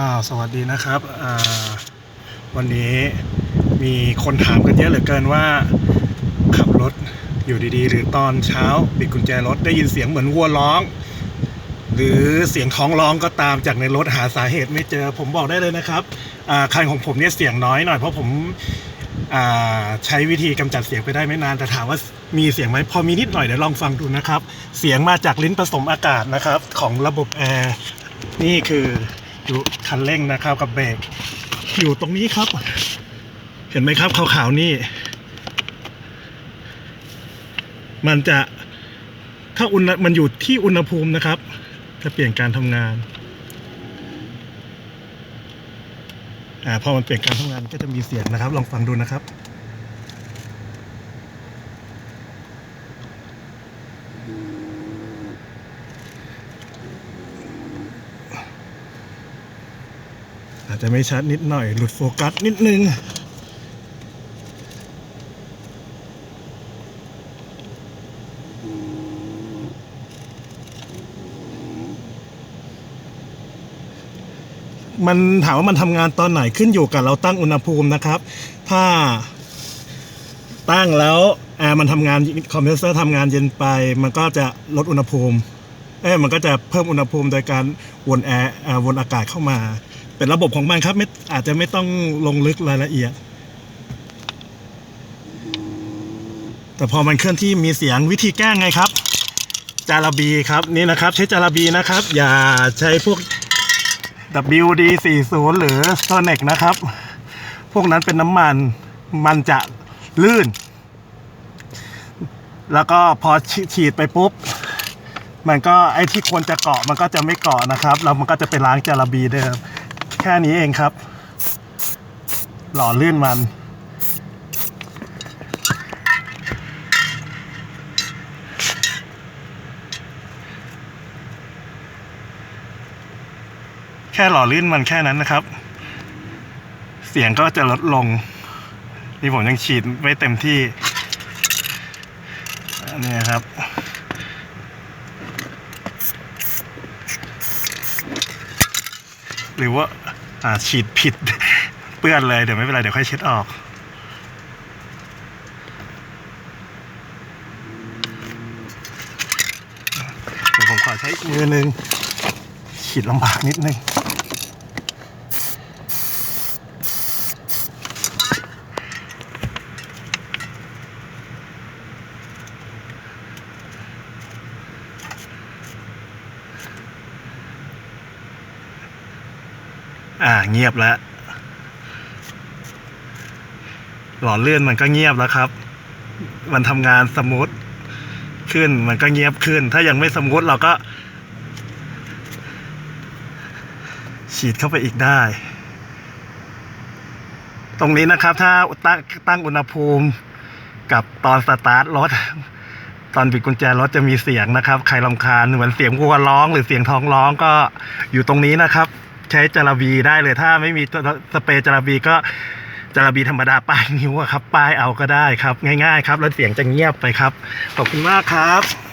อ่าสวัสดีนะครับวันนี้มีคนถามกันเยอะเหลือเกินว่า ขับรถอยู่ดีๆ หรือตอนเช้าปิดกุญแจรถได้ยินเสียงเหมือนวัวร้อง หรือเสียงท้องร้องก็ตามจากในรถหาสาเหตุไม่เจอผมบอกได้เลยนะครับคันของผมเนี่ยเสียงน้อยหน่อยเพราะผมใช้วิธีกำจัดเสียงไปได้ไม่นาน แต่ถามว่ามีเสียงไหมพอมีนิดหน่อยเดี๋ยวลองฟังดูนะครับ เสียงมาจากลิ้นผสมอากาศนะครับ ของระบบแอร์นี่คือ อยู่คันเร่งนะครับกับเบรกอยู่ตรงนี้ครับ เห็นไหมครับขาวๆนี่ มันจะถ้าอุณมันอยู่ที่อุณหภูมินะครับ จะเปลี่ยนการทำงานอ่าพอมันเปลี่ยนการทำงานก็จะมีเสียงนะครับ ลองฟังดูนะครับ อาจจะไม่ชัดนิดหน่อย หลุดโฟกัสนิดนึง มันถามว่ามันทำงานตอนไหนขึ้นอยู่กับเราตั้งอุณหภูมินะครับ ถ้าตั้งแล้วแอร์มันทำงานคอมเพรสเซอร์ทำงานเย็นไป มันก็จะลดอุณหภูมิเอ้มันก็จะเพิ่มอุณหภูมิโดยการวนแอร์วนอากาศเข้ามา เป็นระบบของมันครับไม่อาจจะไม่ต้องลงลึกรายละเอียด แต่พอมันเคลื่อนที่มีเสียงวิธีแก้ไงครับ จาระบีครับนี่นะครับ ใช้จาระบีนะครับ อย่าใช้พวก WD 4 0 หรือ Sonic นะครับ พวกนั้นเป็นน้ำมันมันจะลื่น แล้วก็พอฉีดไปปุ๊บมันก็ไอ้ที่ควรจะเกาะมันก็จะไม่เกาะนะครับ แล้วมันก็จะไปล้างจาระบีเดิม แค่นี้เองครับ หล่อลื่นมัน แค่หล่อลื่นมันแค่นั้นนะครับ เสียงก็จะลดลง นี่ผมยังฉีดไม่เต็มที่ อันนี้ครับ หรือว่าอ่าฉีดผิด เปื้อนเลยเดี๋ยวไม่เป็นไรเดี๋ยวค่อยเช็ดออกเดี๋ยวผมขอใช้อีกมือหนึ่งฉีดลำบากนิดนึง อ่าเงียบแล้ว หลอดเลื่อนมันก็เงียบแล้วครับ มันทำงานสมูทขึ้นมันก็เงียบขึ้น ถ้ายังไม่สมูทเราก็ ฉีดเข้าไปอีกได้ ตรงนี้นะครับ ถ้าตั้งตั้งอุณหภูมิกับตอนสตาร์ทรถตอนปิดกุญแจรถจะมีเสียงนะครับ ใครลำคาญเหมือนเสียงวัวร้อง หรือเสียงท้องร้องก็อยู่ตรงนี้นะครับ ใช้จาระบีได้เลย ถ้าไม่มีสเปรย์จาระบีก็จาระบีธรรมดาป้ายนิ้วครับ ป้ายเอาก็ได้ครับ ง่าย ๆ ครับ แล้วเสียงจะเงียบไปครับ ขอบคุณมากครับ